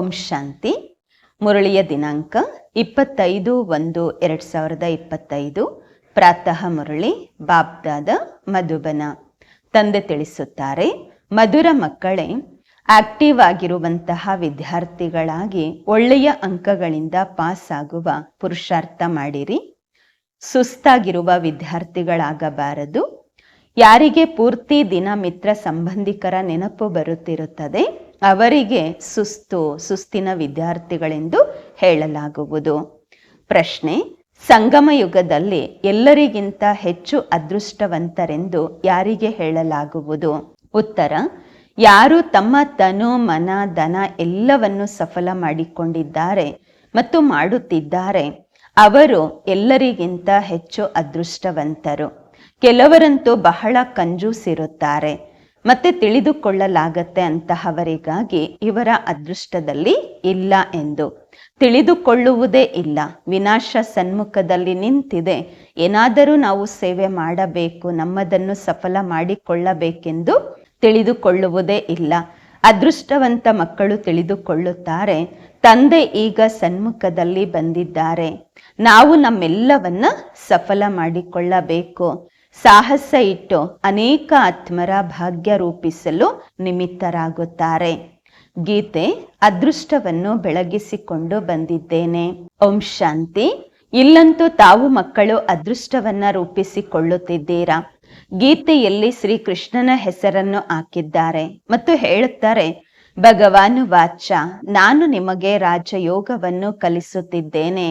ಓಂ ಶಾಂತಿ. ಮುರಳಿಯ ದಿನಾಂಕ ಇಪ್ಪತ್ತೈದು ಒಂದು ಎರಡು ಸಾವಿರದ ಇಪ್ಪತ್ತೈದು. ಪ್ರಾತಃ ಮುರಳಿ, ಬಾಬ್ದಾದ ಮಧುಬನ. ತಂದೆ ತಿಳಿಸುತ್ತಾರೆ, ಮಧುರ ಮಕ್ಕಳೇ, ಆಕ್ಟಿವ್ ಆಗಿರುವಂತಹ ವಿದ್ಯಾರ್ಥಿಗಳಾಗಿ ಒಳ್ಳೆಯ ಅಂಕಗಳಿಂದ ಪಾಸ್ ಆಗುವ ಪುರುಷಾರ್ಥ ಮಾಡಿರಿ. ಸುಸ್ತಾಗಿರುವ ವಿದ್ಯಾರ್ಥಿಗಳಾಗಬಾರದು. ಯಾರಿಗೆ ಪೂರ್ತಿ ದಿನ ಮಿತ್ರ ಸಂಬಂಧಿಕರ ನೆನಪು ಬರುತ್ತಿರುತ್ತದೆ ಅವರಿಗೆ ಸುಸ್ತು, ಸುಸ್ತಿನ ವಿದ್ಯಾರ್ಥಿಗಳೆಂದು ಹೇಳಲಾಗುವುದು. ಪ್ರಶ್ನೆ, ಸಂಗಮ ಯುಗದಲ್ಲಿ ಎಲ್ಲರಿಗಿಂತ ಹೆಚ್ಚು ಅದೃಷ್ಟವಂತರೆಂದು ಯಾರಿಗೆ ಹೇಳಲಾಗುವುದು? ಉತ್ತರ, ಯಾರು ತಮ್ಮ ತನು, ಮನ, ಧನ ಎಲ್ಲವನ್ನು ಸಫಲ ಮಾಡಿಕೊಂಡಿದ್ದಾರೆ ಮತ್ತು ಮಾಡುತ್ತಿದ್ದಾರೆ, ಅವರು ಎಲ್ಲರಿಗಿಂತ ಹೆಚ್ಚು ಅದೃಷ್ಟವಂತರು. ಕೆಲವರಂತೂ ಬಹಳ ಕಂಜೂಸಿರುತ್ತಾರೆ. ಮತ್ತೆ ತಿಳಿದುಕೊಳ್ಳಲಾಗತ್ತೆ ಅಂತಹವರಿಗಾಗಿ ಇವರ ಅದೃಷ್ಟದಲ್ಲಿ ಇಲ್ಲ ಎಂದು. ತಿಳಿದುಕೊಳ್ಳುವುದೇ ಇಲ್ಲ. ವಿನಾಶ ಸನ್ಮುಖದಲ್ಲಿ ನಿಂತಿದೆ. ಏನಾದರೂ ನಾವು ಸೇವೆ ಮಾಡಬೇಕು, ನಮ್ಮದನ್ನು ಸಫಲ ಮಾಡಿಕೊಳ್ಳಬೇಕೆಂದು ತಿಳಿದುಕೊಳ್ಳುವುದೇ ಇಲ್ಲ. ಅದೃಷ್ಟವಂತ ಮಕ್ಕಳು ತಿಳಿದುಕೊಳ್ಳುತ್ತಾರೆ, ತಂದೆ ಈಗ ಸನ್ಮುಖದಲ್ಲಿ ಬಂದಿದ್ದಾರೆ. ನಾವು ನಮ್ಮೆಲ್ಲವನ್ನ ಸಫಲ ಮಾಡಿಕೊಳ್ಳಬೇಕು. ಸಾಹಸ ಇಟ್ಟು ಅನೇಕ ಆತ್ಮರ ಭಾಗ್ಯ ರೂಪಿಸಲು ನಿಮಿತ್ತರಾಗುತ್ತಾರೆ. ಗೀತೆ ಅದೃಷ್ಟವನ್ನು ಬೆಳಗಿಸಿಕೊಂಡು ಬಂದಿದ್ದೇನೆ. ಓಂ ಶಾಂತಿ. ಇಲ್ಲಂತೂ ತಾವು ಮಕ್ಕಳು ಅದೃಷ್ಟವನ್ನ ರೂಪಿಸಿಕೊಳ್ಳುತ್ತಿದ್ದೀರಾ? ಗೀತೆಯಲ್ಲಿ ಶ್ರೀಕೃಷ್ಣನ ಹೆಸರನ್ನು ಹಾಕಿದ್ದಾರೆ ಮತ್ತು ಹೇಳುತ್ತಾರೆ, ಭಗವಾನು ವಾಚ, ನಾನು ನಿಮಗೆ ರಾಜಯೋಗವನ್ನು ಕಲಿಸುತ್ತಿದ್ದೇನೆ.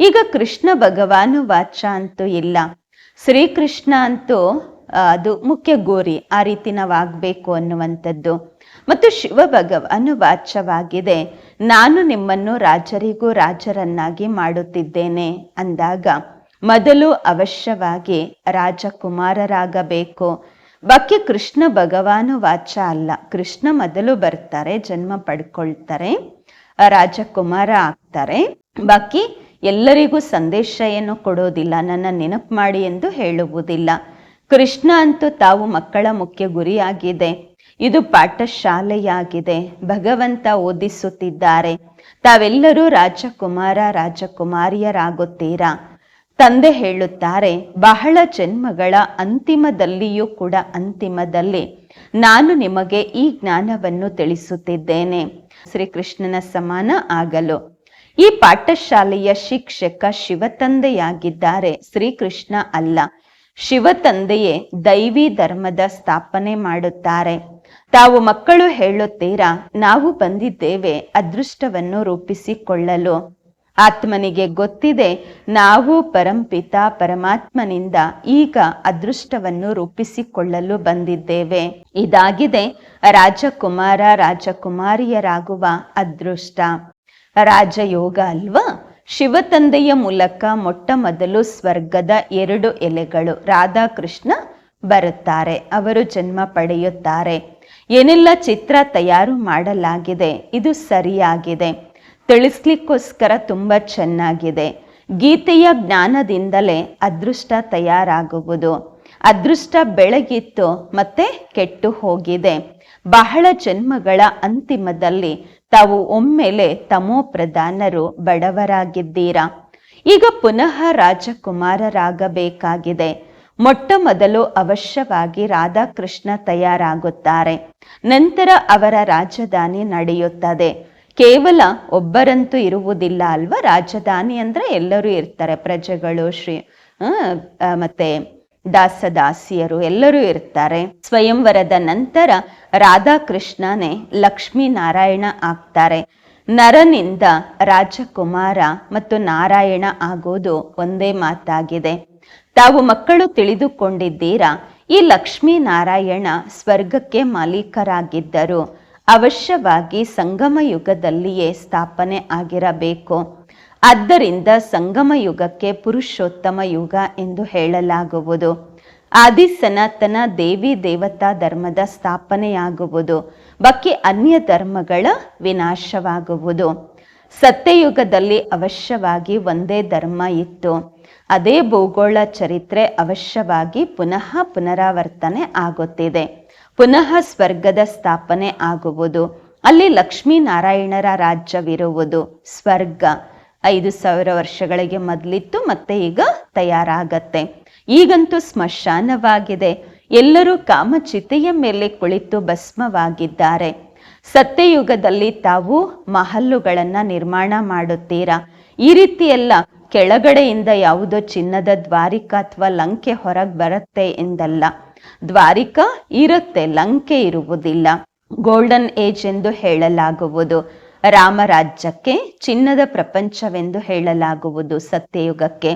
ಈಗ ಕೃಷ್ಣ ಭಗವಾನು ವಾಚ ಅಂತೂ ಇಲ್ಲ. ಶ್ರೀಕೃಷ್ಣ ಅಂತೂ ಅದು ಮುಖ್ಯ ಗೋರಿ, ಆ ರೀತಿ ನಾವಾಗಬೇಕು ಅನ್ನುವಂಥದ್ದು. ಮತ್ತು ಶಿವ ಅನ್ನು ವಾಚ್ಯವಾಗಿದೆ ನಾನು ನಿಮ್ಮನ್ನು ರಾಜರಿಗೂ ರಾಜರನ್ನಾಗಿ ಮಾಡುತ್ತಿದ್ದೇನೆ ಅಂದಾಗ, ಮೊದಲು ಅವಶ್ಯವಾಗಿ ರಾಜಕುಮಾರರಾಗಬೇಕು. ಬಾಕಿ ಕೃಷ್ಣ ಭಗವಾನು ವಾಚ ಅಲ್ಲ. ಕೃಷ್ಣ ಮೊದಲು ಬರ್ತಾರೆ, ಜನ್ಮ ಪಡ್ಕೊಳ್ತಾರೆ, ರಾಜಕುಮಾರ ಆಗ್ತಾರೆ. ಬಾಕಿ ಎಲ್ಲರಿಗೂ ಸಂದೇಶ ಏನು ಕೊಡೋದಿಲ್ಲ, ನನ್ನ ನೆನಪು ಮಾಡಿ ಎಂದು ಹೇಳುವುದಿಲ್ಲ. ಕೃಷ್ಣ ಅಂತೂ ತಾವು ಮಕ್ಕಳ ಮುಖ್ಯ ಗುರಿಯಾಗಿದೆ. ಇದು ಪಾಠಶಾಲೆಯಾಗಿದೆ. ಭಗವಂತ ಓದಿಸುತ್ತಿದ್ದಾರೆ. ತಾವೆಲ್ಲರೂ ರಾಜಕುಮಾರ, ರಾಜಕುಮಾರಿಯರಾಗುತ್ತೀರಾ? ತಂದೆ ಹೇಳುತ್ತಾರೆ, ಬಹಳ ಜನ್ಮಗಳ ಅಂತಿಮದಲ್ಲಿಯೂ ಕೂಡ ಅಂತಿಮದಲ್ಲಿ. ನಾನು ನಿಮಗೆ ಈ ಜ್ಞಾನವನ್ನು ತಿಳಿಸುತ್ತಿದ್ದೇನೆ. ಶ್ರೀಕೃಷ್ಣನ ಸಮಾನ ಆಗಲು. ಈ ಪಾಠಶಾಲೆಯ ಶಿಕ್ಷಕ ಶಿವತಂದೆಯಾಗಿದ್ದಾರೆ. ಶ್ರೀಕೃಷ್ಣ ಅಲ್ಲ. ಶಿವತಂದೆಯೇ ದೈವಿ ಧರ್ಮದ ಸ್ಥಾಪನೆ ಮಾಡುತ್ತಾರೆ. ತಾವು ಮಕ್ಕಳು ಹೇಳುತ್ತೀರಾ, ನಾವು ಬಂದಿದ್ದೇವೆ ಅದೃಷ್ಟವನ್ನು ರೂಪಿಸಿಕೊಳ್ಳಲು. ಆತ್ಮನಿಗೆ ಗೊತ್ತಿದೆ, ನಾವು ಪರಂಪಿತ ಪರಮಾತ್ಮನಿಂದ ಈಗ ಅದೃಷ್ಟವನ್ನು ರೂಪಿಸಿಕೊಳ್ಳಲು ಬಂದಿದ್ದೇವೆ. ಇದಾಗಿದೆ ರಾಜಕುಮಾರ ರಾಜಕುಮಾರಿಯರಾಗುವ ಅದೃಷ್ಟ. ರಾಜಯೋಗ ಅಲ್ವಾ? ಶಿವತಂದೆಯ ಮೂಲಕ ಮೊಟ್ಟ ಮೊದಲು ಸ್ವರ್ಗದ ಎರಡು ಎಲೆಗಳು ರಾಧಾಕೃಷ್ಣ ಬರುತ್ತಾರೆ, ಅವರು ಜನ್ಮ ಪಡೆಯುತ್ತಾರೆ. ಏನೆಲ್ಲ ಚಿತ್ರ ತಯಾರು ಮಾಡಲಾಗಿದೆ? ಇದು ಸರಿಯಾಗಿದೆ. ತಿಳಿಸ್ಲಿಕ್ಕೋಸ್ಕರ ತುಂಬ ಚೆನ್ನಾಗಿದೆ. ಗೀತೆಯ ಜ್ಞಾನದಿಂದಲೇ ಅದೃಷ್ಟ ತಯಾರಾಗುವುದು. ಅದೃಷ್ಟ ಬೆಳಗಿತ್ತು, ಮತ್ತೆ ಕೆಟ್ಟು ಹೋಗಿದೆ. ಬಹಳ ಜನ್ಮಗಳ ಅಂತಿಮದಲ್ಲಿ ತಾವು ಒಮ್ಮೆಲೆ ತಮೋ ಪ್ರಧಾನರು ಬಡವರಾಗಿದ್ದೀರಾ? ಈಗ ಪುನಃ ರಾಜಕುಮಾರರಾಗಬೇಕಾಗಿದೆ. ಮೊಟ್ಟ ಮೊದಲು ಅವಶ್ಯವಾಗಿ ರಾಧಾಕೃಷ್ಣ ತಯಾರಾಗುತ್ತಾರೆ. ನಂತರ ಅವರ ರಾಜಧಾನಿ ನಡೆಯುತ್ತದೆ. ಕೇವಲ ಒಬ್ಬರಂತೂ ಇರುವುದಿಲ್ಲ ಅಲ್ವಾ? ರಾಜಧಾನಿ ಅಂದ್ರೆ ಎಲ್ಲರೂ ಇರ್ತಾರೆ ಪ್ರಜೆಗಳು, ಶ್ರೀ ಮತ್ತೆ ದಾಸದಾಸಿಯರು ಎಲ್ಲರೂ ಇರ್ತಾರೆ. ಸ್ವಯಂವರದ ನಂತರ ರಾಧಾಕೃಷ್ಣನೇ ಲಕ್ಷ್ಮೀ ನಾರಾಯಣ ಆಗ್ತಾರೆ. ನರನಿಂದ ರಾಜಕುಮಾರ ಮತ್ತು ನಾರಾಯಣ ಆಗೋದು ಒಂದೇ ಮಾತಾಗಿದೆ. ತಾವು ಮಕ್ಕಳು ತಿಳಿದುಕೊಂಡಿದ್ದೀರಾ? ಈ ಲಕ್ಷ್ಮೀ ನಾರಾಯಣ ಸ್ವರ್ಗಕ್ಕೆ ಮಾಲೀಕರಾಗಿದ್ದರು. ಅವಶ್ಯವಾಗಿ ಸಂಗಮ ಯುಗದಲ್ಲಿಯೇ ಸ್ಥಾಪನೆ ಆಗಿರಬೇಕು. ಆದ್ದರಿಂದ ಸಂಗಮ ಯುಗಕ್ಕೆ ಪುರುಷೋತ್ತಮ ಯುಗ ಎಂದು ಹೇಳಲಾಗುವುದು. ಆದಿ ಸನಾತನ ದೇವಿ ದೇವತಾ ಧರ್ಮದ ಸ್ಥಾಪನೆಯಾಗುವುದು. ಬಾಕಿ ಅನ್ಯ ಧರ್ಮಗಳ ವಿನಾಶವಾಗುವುದು. ಸತ್ಯಯುಗದಲ್ಲಿ ಅವಶ್ಯವಾಗಿ ಒಂದೇ ಧರ್ಮ ಇತ್ತು. ಅದೇ ಭೂಗೋಳ ಚರಿತ್ರೆ ಅವಶ್ಯವಾಗಿ ಪುನಃ ಪುನರಾವರ್ತನೆ ಆಗುತ್ತಿದೆ. ಪುನಃ ಸ್ವರ್ಗದ ಸ್ಥಾಪನೆ ಆಗುವುದು. ಅಲ್ಲಿ ಲಕ್ಷ್ಮೀನಾರಾಯಣರ ರಾಜ್ಯವಿರುವುದು. ಸ್ವರ್ಗ. ಐದು ಸಾವಿರ ವರ್ಷಗಳಿಗೆ ಮೊದಲಿತ್ತು, ಮತ್ತೆ ಈಗ ತಯಾರಾಗತ್ತೆ. ಈಗಂತೂ ಸ್ಮಶಾನವಾಗಿದೆ. ಎಲ್ಲರೂ ಕಾಮಚಿತೆಯ ಮೇಲೆ ಕುಳಿತು ಭಸ್ಮವಾಗಿದ್ದಾರೆ. ಸತ್ಯಯುಗದಲ್ಲಿ ತಾವು ಮಹಲ್ಲುಗಳನ್ನ ನಿರ್ಮಾಣ ಮಾಡುತ್ತೀರಾ? ಈ ರೀತಿ ಎಲ್ಲ ಕೆಳಗಡೆಯಿಂದ ಯಾವುದೋ ಚಿನ್ನದ ದ್ವಾರಿಕಾ ಅಥವಾ ಲಂಕೆ ಹೊರಗೆ ಬರುತ್ತೆ ಎಂದಲ್ಲ. ದ್ವಾರಿಕಾ ಇರುತ್ತೆ, ಲಂಕೆ ಇರುವುದಿಲ್ಲ. ಗೋಲ್ಡನ್ ಏಜ್ ಎಂದು ಹೇಳಲಾಗುವುದು. ರಾಮರಾಜ್ಯಕ್ಕೆ ಚಿನ್ನದ ಪ್ರಪಂಚವೆಂದು ಹೇಳಲಾಗುವುದು ಸತ್ಯಯುಗಕ್ಕೆ.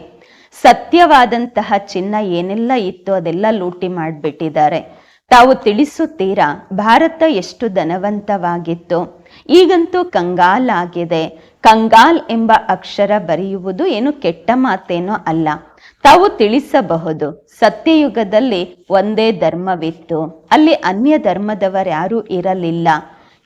ಸತ್ಯವಾದಂತಹ ಚಿನ್ನ ಏನೆಲ್ಲ ಇತ್ತು ಅದೆಲ್ಲ ಲೂಟಿ ಮಾಡಿಬಿಟ್ಟಿದ್ದಾರೆ. ತಾವು ತಿಳಿಸುತ್ತೀರಾ, ಭಾರತ ಎಷ್ಟು ಧನವಂತವಾಗಿತ್ತು. ಈಗಂತೂ ಕಂಗಾಲ್ ಆಗಿದೆ. ಕಂಗಾಲ್ ಎಂಬ ಅಕ್ಷರ ಬರೆಯುವುದು ಏನು ಕೆಟ್ಟ ಮಾತೇನೋ ಅಲ್ಲ. ತಾವು ತಿಳಿಸಬಹುದು, ಸತ್ಯಯುಗದಲ್ಲಿ ಒಂದೇ ಧರ್ಮವಿತ್ತು. ಅಲ್ಲಿ ಅನ್ಯ ಧರ್ಮದವರ್ಯಾರೂ ಇರಲಿಲ್ಲ.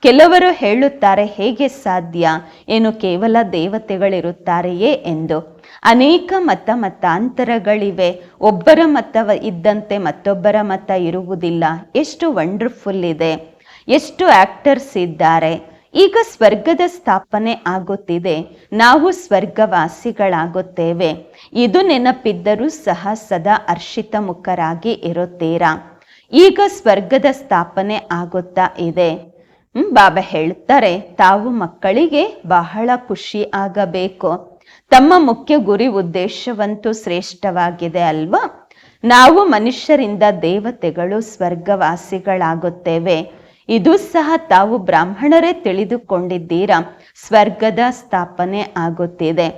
ಕೆಲವರು ಹೇಳುತ್ತಾರೆ, ಹೇಗೆ ಸಾಧ್ಯ? ಏನು ಕೇವಲ ದೇವತೆಗಳಿರುತ್ತಾರೆಯೇ? ಎಂದು. ಅನೇಕ ಮತ ಮತಾಂತರಗಳಿವೆ. ಒಬ್ಬರ ಮತ ಇದ್ದಂತೆ ಮತ್ತೊಬ್ಬರ ಮತ ಇರುವುದಿಲ್ಲ. ಎಷ್ಟು ವಂಡರ್ಫುಲ್ ಇದೆ. ಎಷ್ಟು ಆಕ್ಟರ್ಸ್ ಇದ್ದಾರೆ. ಈಗ ಸ್ವರ್ಗದ ಸ್ಥಾಪನೆ ಆಗುತ್ತಿದೆ. ನಾವು ಸ್ವರ್ಗವಾಸಿಗಳಾಗುತ್ತೇವೆ. ಇದು ನೆನಪಿದ್ದರೂ ಸಹ ಸದಾ ಅರ್ಷಿತ ಮುಖರಾಗಿ ಇರುತ್ತೀರಾ? ಈಗ ಸ್ವರ್ಗದ ಸ್ಥಾಪನೆ ಆಗುತ್ತಾ ಇದೆ. ಬಾಬಾ ಹೇಳ್ತಾರೆ, ತಾವು ಮಕ್ಕಳಿಗೆ ಬಹಳ ಖುಷಿ ಆಗಬೇಕು. ತಮ್ಮ ಮುಖ್ಯ ಗುರಿ ಉದ್ದೇಶವಂತೂ ಶ್ರೇಷ್ಠವಾಗಿದೆ ಅಲ್ವಾ? ನಾವು ಮನುಷ್ಯರಿಂದ ದೇವತೆಗಳು ಸ್ವರ್ಗವಾಸಿಗಳಾಗುತ್ತೇವೆ. ಇದು ಸಹ ತಾವು ಬ್ರಾಹ್ಮಣರೇ ತಿಳಿದುಕೊಂಡಿದ್ದೀರಾ? ಸ್ವರ್ಗದ ಸ್ಥಾಪನೆ ಆಗುತ್ತಿದೆ.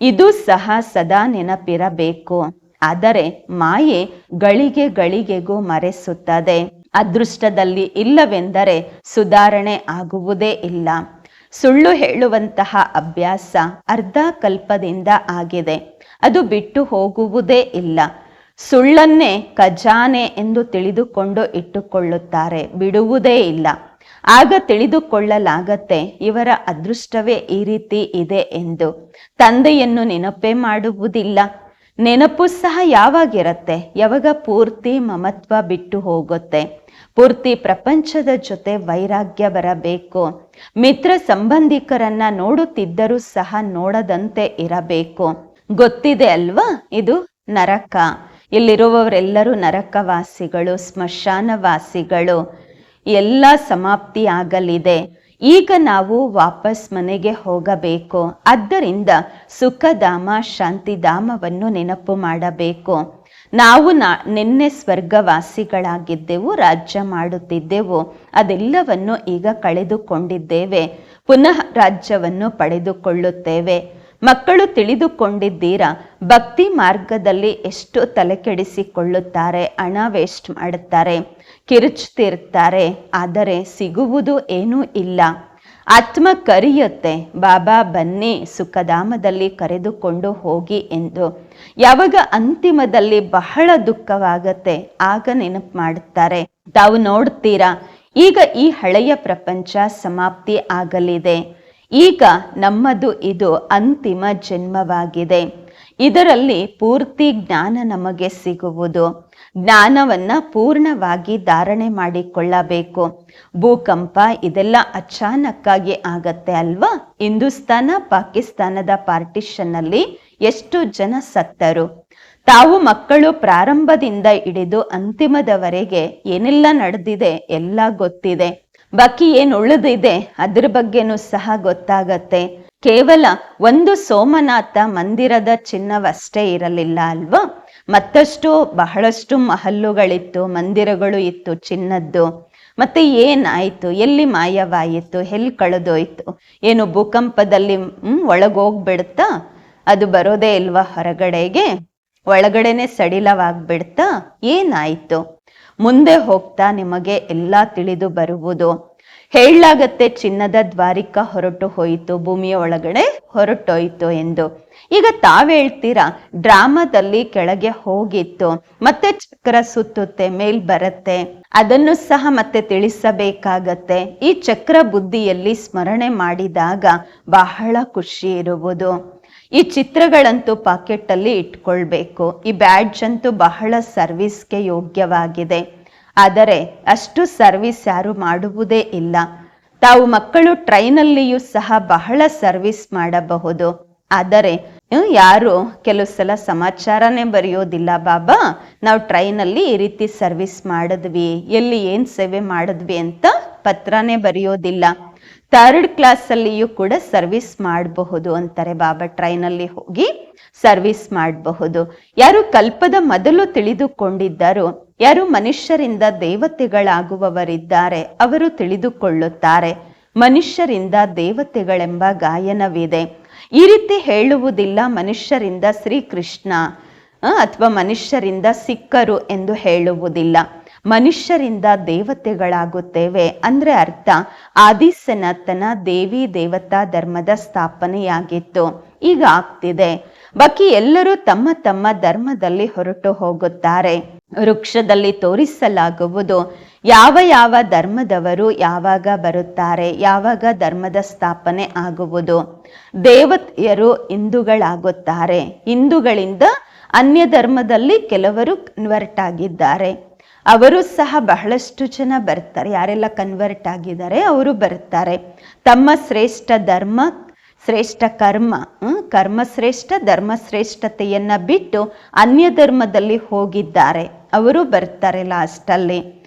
ಇದು ಸಹ ಸದಾ ನೆನಪಿರಬೇಕು. ಆದರೆ ಮಾಯೆ ಗಳಿಗೆ ಗಳಿಗೆಗೂ ಮರೆಸುತ್ತದೆ. ಅದೃಷ್ಟದಲ್ಲಿ ಇಲ್ಲವೆಂದರೆ ಸುಧಾರಣೆ ಆಗುವುದೇ ಇಲ್ಲ. ಸುಳ್ಳು ಹೇಳುವಂತಹ ಅಭ್ಯಾಸ ಅರ್ಧ ಕಲ್ಪದಿಂದ ಆಗಿದೆ. ಅದು ಬಿಟ್ಟು ಹೋಗುವುದೇ ಇಲ್ಲ. ಸುಳ್ಳನ್ನೇ ಖಜಾನೆ ಎಂದು ತಿಳಿದುಕೊಂಡು ಇಟ್ಟುಕೊಳ್ಳುತ್ತಾರೆ, ಬಿಡುವುದೇ ಇಲ್ಲ. ಆಗ ತಿಳಿದುಕೊಳ್ಳಲಾಗತ್ತೆ, ಇವರ ಅದೃಷ್ಟವೇ ಈ ರೀತಿ ಇದೆ ಎಂದು. ತಂದೆಯನ್ನು ನೆನಪೇ ಮಾಡುವುದಿಲ್ಲ. ನೆನಪು ಸಹ ಯಾವಾಗಿರತ್ತೆ ಯಾವಾಗ ಪೂರ್ತಿ ಮಮತ್ವ ಬಿಟ್ಟು ಹೋಗುತ್ತೆ? ಪೂರ್ತಿ ಪ್ರಪಂಚದ ಜೊತೆ ವೈರಾಗ್ಯ ಬರಬೇಕು. ಮಿತ್ರ ಸಂಬಂಧಿಕರನ್ನ ನೋಡುತ್ತಿದ್ದರೂ ಸಹ ನೋಡದಂತೆ ಇರಬೇಕು. ಗೊತ್ತಿದೆ ಅಲ್ವಾ? ಇದು ನರಕ. ಇಲ್ಲಿರುವವರೆಲ್ಲರೂ ನರಕವಾಸಿಗಳು, ಸ್ಮಶಾನವಾಸಿಗಳು. ಎಲ್ಲ ಸಮಾಪ್ತಿ ಆಗಲಿದೆ. ಈಗ ನಾವು ವಾಪಸ್ ಮನೆಗೆ ಹೋಗಬೇಕು. ಆದ್ದರಿಂದ ಸುಖಧಾಮ, ಶಾಂತಿಧಾಮವನ್ನು ನೆನಪು ಮಾಡಬೇಕು. ನಾವು ನಾ, ನಿನ್ನೆ ಸ್ವರ್ಗವಾಸಿಗಳಾಗಿದ್ದೆವು, ರಾಜ್ಯ ಮಾಡುತ್ತಿದ್ದೆವು. ಅದೆಲ್ಲವನ್ನು ಈಗ ಕಳೆದುಕೊಂಡಿದ್ದೇವೆ. ಪುನಃ ರಾಜ್ಯವನ್ನು ಪಡೆದುಕೊಳ್ಳುತ್ತೇವೆ. ಮಕ್ಕಳು ತಿಳಿದುಕೊಂಡಿದ್ದೀರಾ? ಭಕ್ತಿ ಮಾರ್ಗದಲ್ಲಿ ಎಷ್ಟು ತಲೆಕೆಡಿಸಿಕೊಳ್ಳುತ್ತಾರೆ, ಹಣ ವೇಸ್ಟ್ ಮಾಡುತ್ತಾರೆ. ಕಿರುಚುತ್ತಿರುತ್ತಾರೆ. ಆದರೆ ಸಿಗುವುದು ಏನೂ ಇಲ್ಲ. ಆತ್ಮ ಕರೆಯುತ್ತೆ. ಬಾಬಾ, ಬನ್ನಿ, ಸುಖಧಾಮದಲ್ಲಿ ಕರೆದುಕೊಂಡು ಹೋಗಿ ಎಂದು. ಯಾವಾಗ ಅಂತಿಮದಲ್ಲಿ ಬಹಳ ದುಃಖವಾಗತ್ತೆ. ಆಗ ನೆನಪು ಮಾಡುತ್ತಾರೆ. ತಾವು ನೋಡ್ತೀರಾ ಈಗ ಈ ಹಳೆಯ ಪ್ರಪಂಚ ಸಮಾಪ್ತಿ ಆಗಲಿದೆ. ಈಗ ನಮ್ಮದು ಇದು ಅಂತಿಮ ಜನ್ಮವಾಗಿದೆ. ಇದರಲ್ಲಿ ಪೂರ್ತಿ ಜ್ಞಾನ ನಮಗೆ ಸಿಗುವುದು. ಜ್ಞಾನವನ್ನ ಪೂರ್ಣವಾಗಿ ಧಾರಣೆ ಮಾಡಿಕೊಳ್ಳಬೇಕು. ಭೂಕಂಪ ಇದೆಲ್ಲ ಅಚಾನಕ್ಕಾಗಿ ಆಗತ್ತೆ ಅಲ್ವಾ? ಹಿಂದೂಸ್ತಾನ ಪಾಕಿಸ್ತಾನದ ಪಾರ್ಟಿಷನ್ ಅಲ್ಲಿ ಎಷ್ಟು ಜನ ಸತ್ತರು? ತಾವು ಮಕ್ಕಳು ಪ್ರಾರಂಭದಿಂದ ಹಿಡಿದು ಅಂತಿಮದವರೆಗೆ ಏನೆಲ್ಲ ನಡೆದಿದೆ ಎಲ್ಲ ಗೊತ್ತಿದೆ. ಬಾಕಿ ಏನು ಉಳಿದಿದೆ ಅದ್ರ ಬಗ್ಗೆನೂ ಸಹ ಗೊತ್ತಾಗತ್ತೆ. ಕೇವಲ ಒಂದು ಸೋಮನಾಥ ಮಂದಿರದ ಚಿನ್ನವಷ್ಟೇ ಇರಲಿಲ್ಲ ಅಲ್ವಾ? ಮತ್ತಷ್ಟು ಬಹಳಷ್ಟು ಮಹಲ್ಲುಗಳಿತ್ತು, ಮಂದಿರಗಳು ಇತ್ತು ಚಿನ್ನದ್ದು. ಮತ್ತೆ ಏನಾಯ್ತು? ಎಲ್ಲಿ ಮಾಯವಾಯಿತು? ಎಲ್ಲಿ ಕಳೆದೋಯ್ತು? ಏನು ಭೂಕಂಪದಲ್ಲಿ, ಹ್ಮ್, ಒಳಗೋಗ್ಬಿಡ್ತಾ? ಅದು ಬರೋದೇ ಇಲ್ವಾ ಹೊರಗಡೆಗೆ? ಒಳಗಡೆನೆ ಸಡಿಲವಾಗ್ಬಿಡ್ತಾ? ಏನಾಯ್ತು? ಮುಂದೆ ಹೋಗ್ತಾ ನಿಮಗೆ ಎಲ್ಲ ತಿಳಿದು ಬರುವುದು. ಹೇಳಲಾಗತ್ತೆ ಚಿನ್ನದ ದ್ವಾರಿಕ ಹೊರಟು ಹೋಯಿತು, ಭೂಮಿಯ ಒಳಗಡೆ ಹೊರಟೋಯಿತು ಎಂದು. ಈಗ ತಾವ್ ಹೇಳ್ತೀರಾ, ಡ್ರಾಮಾದಲ್ಲಿ ಕೆಳಗೆ ಹೋಗಿತ್ತು, ಮತ್ತೆ ಚಕ್ರ ಸುತ್ತುತ್ತೆ, ಮೇಲ್ ಬರುತ್ತೆ. ಅದನ್ನು ಸಹ ಮತ್ತೆ ತಿಳಿಸಬೇಕಾಗತ್ತೆ. ಈ ಚಕ್ರ ಬುದ್ಧಿಯಲ್ಲಿ ಸ್ಮರಣೆ ಮಾಡಿದಾಗ ಬಹಳ ಖುಷಿ ಇರುವುದು. ಈ ಚಿತ್ರಗಳಂತೂ ಪಾಕೆಟ್ ಅಲ್ಲಿ ಇಟ್ಕೊಳ್ಬೇಕು. ಈ ಬ್ಯಾಡ್ಜ್ ಅಂತೂ ಬಹಳ ಸರ್ವಿಸ್ಗೆ ಯೋಗ್ಯವಾಗಿದೆ. ಆದರೆ ಅಷ್ಟು ಸರ್ವಿಸ್ ಯಾರು ಮಾಡುವುದೇ ಇಲ್ಲ. ತಾವು ಮಕ್ಕಳು ಟ್ರೈನಲ್ಲಿಯೂ ಸಹ ಬಹಳ ಸರ್ವಿಸ್ ಮಾಡಬಹುದು. ಆದರೆ ಯಾರು ಕೆಲವು ಸಲ ಸಮಾಚಾರನೇ ಬರೆಯೋದಿಲ್ಲ, ಬಾಬಾ, ನಾವು ಟ್ರೈನಲ್ಲಿ ಈ ರೀತಿ ಸರ್ವಿಸ್ ಮಾಡಿದ್ವಿ. ಎಲ್ಲಿ ಏನ್ ಸೇವೆ ಮಾಡಿದ್ವಿ ಅಂತ ಪತ್ರನೇ ಬರೆಯೋದಿಲ್ಲ. ಥರ್ಡ್ ಕ್ಲಾಸಲ್ಲಿಯೂ ಕೂಡ ಸರ್ವಿಸ್ ಮಾಡಬಹುದು ಅಂತಾರೆ ಬಾಬಾ. ಟ್ರೈನಲ್ಲಿ ಹೋಗಿ ಸರ್ವಿಸ್ ಮಾಡಬಹುದು. ಯಾರು ಕಲ್ಪದ ಮೊದಲು ತಿಳಿದುಕೊಂಡಿದ್ದಾರೋ. ಯಾರು ಮನುಷ್ಯರಿಂದ ದೇವತೆಗಳಾಗುವವರಿದ್ದಾರೆ ಅವರು ತಿಳಿದುಕೊಳ್ಳುತ್ತಾರೆ. ಮನುಷ್ಯರಿಂದ ದೇವತೆಗಳೆಂಬ ಗಾಯನವಿದೆ. ಈ ರೀತಿ ಹೇಳುವುದಿಲ್ಲ ಮನುಷ್ಯರಿಂದ ಶ್ರೀಕೃಷ್ಣ ಅಥವಾ ಮನುಷ್ಯರಿಂದ ಸಿಕ್ಕರು ಎಂದು ಹೇಳುವುದಿಲ್ಲ. ಮನುಷ್ಯರಿಂದ ದೇವತೆಗಳಾಗುತ್ತೇವೆ ಅಂದರೆ ಅರ್ಥ ಆದಿ ಸನಾತನ ದೇವಿ ದೇವತಾ ಧರ್ಮದ ಸ್ಥಾಪನೆಯಾಗಿತ್ತು. ಈಗ ಆಗ್ತಿದೆ. ಬಾಕಿ ಎಲ್ಲರೂ ತಮ್ಮ ತಮ್ಮ ಧರ್ಮದಲ್ಲಿ ಹೊರಟು ಹೋಗುತ್ತಾರೆ. ವೃಕ್ಷದಲ್ಲಿ ತೋರಿಸಲಾಗುವುದು. ಯಾವ ಯಾವ ಧರ್ಮದವರು ಯಾವಾಗ ಬರುತ್ತಾರೆ, ಯಾವಾಗ ಧರ್ಮದ ಸ್ಥಾಪನೆ ಆಗುವುದು. ದೇವತೆಯರು ಹಿಂದೂಗಳಾಗುತ್ತಾರೆ. ಹಿಂದೂಗಳಿಂದ ಅನ್ಯ ಧರ್ಮದಲ್ಲಿ ಕೆಲವರು ಕನ್ವರ್ಟ್ ಆಗಿದ್ದಾರೆ. ಅವರು ಸಹ ಬಹಳಷ್ಟು ಜನ ಬರ್ತಾರೆ. ಯಾರೆಲ್ಲ ಕನ್ವರ್ಟ್ ಆಗಿದ್ದಾರೆ ಅವರು ಬರ್ತಾರೆ. ತಮ್ಮ ಶ್ರೇಷ್ಠ ಧರ್ಮ, ಶ್ರೇಷ್ಠ ಕರ್ಮ ಕರ್ಮ ಶ್ರೇಷ್ಠ ಧರ್ಮ ಶ್ರೇಷ್ಠತೆಯನ್ನು ಬಿಟ್ಟು ಅನ್ಯ ಧರ್ಮದಲ್ಲಿ ಹೋಗಿದ್ದಾರೆ. ಅವರು ಬರ್ತಾರೆ ಲಾಸ್ಟಲ್ಲಿ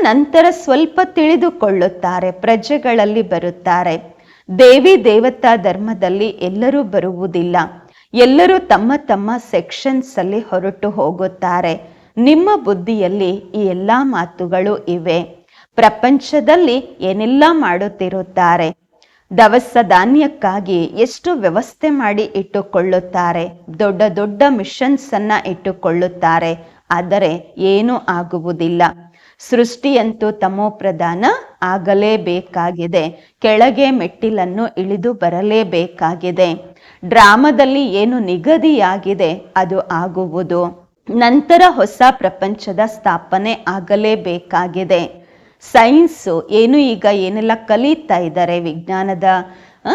ನಂತರ ಸ್ವಲ್ಪ ತಿಳಿದುಕೊಳ್ಳುತ್ತಾರೆ, ಪ್ರಜೆಗಳಲ್ಲಿ ಬರುತ್ತಾರೆ. ದೇವಿ ದೇವತಾ ಧರ್ಮದಲ್ಲಿ ಎಲ್ಲರೂ ಬರುವುದಿಲ್ಲ. ಎಲ್ಲರೂ ತಮ್ಮ ತಮ್ಮ ಸೆಕ್ಷನ್ಸ್ ಅಲ್ಲಿ ಹೊರಟು ಹೋಗುತ್ತಾರೆ. ನಿಮ್ಮ ಬುದ್ಧಿಯಲ್ಲಿ ಈ ಎಲ್ಲ ಮಾತುಗಳು ಇವೆ. ಪ್ರಪಂಚದಲ್ಲಿ ಏನೆಲ್ಲ ಮಾಡುತ್ತಿರುತ್ತಾರೆ? ದವಸ ಧಾನ್ಯಕ್ಕಾಗಿ ಎಷ್ಟು ವ್ಯವಸ್ಥೆ ಮಾಡಿ ಇಟ್ಟುಕೊಳ್ಳುತ್ತಾರೆ? ದೊಡ್ಡ ದೊಡ್ಡ ಮಿಷನ್ಸ್ ಅನ್ನ ಇಟ್ಟುಕೊಳ್ಳುತ್ತಾರೆ. ಆದರೆ ಏನೂ ಆಗುವುದಿಲ್ಲ. ಸೃಷ್ಟಿಯಂತೂ ತಮೋ ಪ್ರಧಾನ ಆಗಲೇಬೇಕಾಗಿದೆ. ಕೆಳಗೆ ಮೆಟ್ಟಿಲನ್ನು ಇಳಿದು ಬರಲೇಬೇಕಾಗಿದೆ. ಡ್ರಾಮದಲ್ಲಿ ಏನು ನಿಗದಿಯಾಗಿದೆ ಅದು ಆಗುವುದು. ನಂತರ ಹೊಸ ಪ್ರಪಂಚದ ಸ್ಥಾಪನೆ ಆಗಲೇಬೇಕಾಗಿದೆ. ಸೈನ್ಸು ಏನು ಈಗ ಏನೆಲ್ಲ ಕಲಿತಾ ಇದ್ದಾರೆ ವಿಜ್ಞಾನದ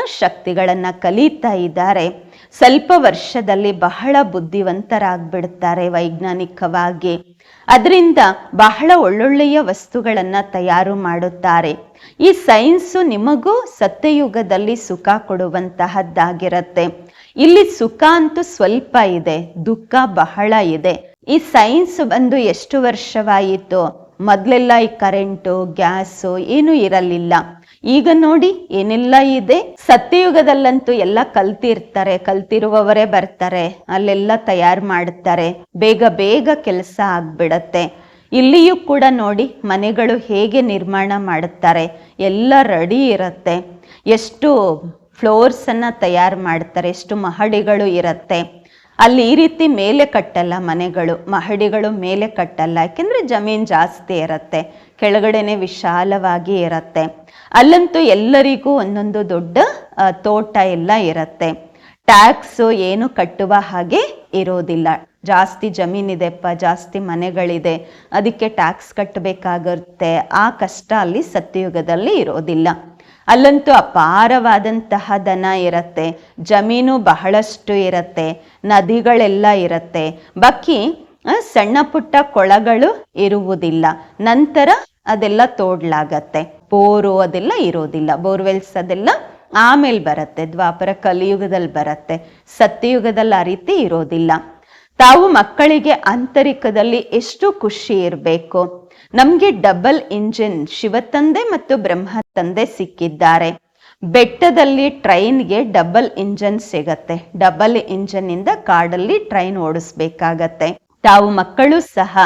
ಶಕ್ತಿಗಳನ್ನ ಕಲಿತಾ ಇದ್ದಾರೆ. ಸ್ವಲ್ಪ ವರ್ಷದಲ್ಲಿ ಬಹಳ ಬುದ್ಧಿವಂತರಾಗ್ಬಿಡ್ತಾರೆ ವೈಜ್ಞಾನಿಕವಾಗಿ. ಅದರಿಂದ ಬಹಳ ಒಳ್ಳೊಳ್ಳೆಯ ವಸ್ತುಗಳನ್ನು ತಯಾರು ಮಾಡುತ್ತಾರೆ. ಈ ಸೈನ್ಸು ನಿಮಗೂ ಸತ್ಯಯುಗದಲ್ಲಿ ಸುಖ ಕೊಡುವಂತಹದ್ದಾಗಿರತ್ತೆ. ಇಲ್ಲಿ ಸುಖ ಅಂತೂ ಸ್ವಲ್ಪ ಇದೆ, ದುಃಖ ಬಹಳ ಇದೆ. ಈ ಸೈನ್ಸ್ ಬಂದು ಎಷ್ಟು ವರ್ಷವಾಯಿತು? ಮೊದಲೆಲ್ಲ ಈ ಕರೆಂಟು, ಗ್ಯಾಸು ಏನೂ ಇರಲಿಲ್ಲ. ಈಗ ನೋಡಿ, ಏನೆಲ್ಲ ಇದೆ? ಸತ್ಯಯುಗದಲ್ಲಂತೂ ಎಲ್ಲ ಕಲ್ತಿರ್ತಾರೆ, ಕಲ್ತಿರುವವರೇ ಬರ್ತಾರೆ, ಅಲ್ಲೆಲ್ಲ ತಯಾರು ಮಾಡ್ತಾರೆ. ಬೇಗ ಬೇಗ ಕೆಲಸ ಆಗ್ಬಿಡತ್ತೆ. ಇಲ್ಲಿಯೂ ಕೂಡ ನೋಡಿ, ಮನೆಗಳು ಹೇಗೆ ನಿರ್ಮಾಣ ಮಾಡುತ್ತಾರೆ, ಎಲ್ಲ ರೆಡಿ ಇರುತ್ತೆ. ಎಷ್ಟು ಫ್ಲೋರ್ಸ್ ಅನ್ನ ತಯಾರು ಮಾಡ್ತಾರೆ, ಎಷ್ಟು ಮಹಡಿಗಳು ಇರತ್ತೆ. ಅಲ್ಲಿ ಈ ರೀತಿ ಮೇಲೆ ಕಟ್ಟಲ್ಲ ಮನೆಗಳು, ಮಹಡಿಗಳು ಮೇಲೆ ಕಟ್ಟಲ್ಲ. ಯಾಕೆಂದ್ರೆ ಜಮೀನ್ ಜಾಸ್ತಿ ಇರತ್ತೆ. ಕೆಳಗಡೆನೆ ವಿಶಾಲವಾಗಿ ಇರತ್ತೆ. ಅಲ್ಲಂತೂ ಎಲ್ಲರಿಗೂ ಒಂದೊಂದು ದೊಡ್ಡ ತೋಟ ಎಲ್ಲ ಇರತ್ತೆ. ಟ್ಯಾಕ್ಸ್ ಏನು ಕಟ್ಟುವ ಹಾಗೆ ಇರೋದಿಲ್ಲ. ಜಾಸ್ತಿ ಜಮೀನಿದೆಪ್ಪ, ಜಾಸ್ತಿ ಮನೆಗಳಿದೆ. ಅದಕ್ಕೆ ಟ್ಯಾಕ್ಸ್ ಕಟ್ಟಬೇಕಾಗುತ್ತೆ. ಆ ಕಷ್ಟ ಅಲ್ಲಿ ಸತ್ಯಯುಗದಲ್ಲಿ ಇರೋದಿಲ್ಲ. ಅಲ್ಲಂತೂ ಅಪಾರವಾದಂತಹ ದನ ಇರತ್ತೆ. ಜಮೀನು ಬಹಳಷ್ಟು ಇರತ್ತೆ. ನದಿಗಳೆಲ್ಲ ಇರತ್ತೆ. ಬಾಕಿ ಸಣ್ಣ ಪುಟ್ಟ ಕೊಳಗಳು ಇರುವುದಿಲ್ಲ. ನಂತರ ಅದೆಲ್ಲ ತೋಡ್ಲಾಗತ್ತೆ. ಬೋರು ಅದೆಲ್ಲ ಇರೋದಿಲ್ಲ ಬೋರ್ವೆಲ್ಸ್ ಅದೆಲ್ಲ ಆಮೇಲೆ ಬರುತ್ತೆ, ದ್ವಾಪರ ಕಲಿಯುಗದಲ್ಲಿ ಬರುತ್ತೆ. ಸತ್ಯಯುಗದಲ್ಲಿ ಆ ರೀತಿ ಇರೋದಿಲ್ಲ ತಾವು ಮಕ್ಕಳಿಗೆ ಆಂತರಿಕದಲ್ಲಿ ಎಷ್ಟು ಖುಷಿ ಇರಬೇಕು. ನಮ್ಗೆ ಡಬಲ್ ಇಂಜಿನ್ ಶಿವತಂದೆ ಮತ್ತು ಬ್ರಹ್ಮ ತಂದೆ ಸಿಕ್ಕಿದ್ದಾರೆ. ಬೆಟ್ಟದಲ್ಲಿ ಟ್ರೈನ್ಗೆ ಡಬಲ್ ಇಂಜನ್ ಸಿಗತ್ತೆ. ಡಬಲ್ ಇಂಜನ್ ಇಂದ ಕಾಡಲ್ಲಿ ಟ್ರೈನ್ ಓಡಿಸ್ಬೇಕಾಗತ್ತೆ. ತಾವು ಮಕ್ಕಳು ಸಹ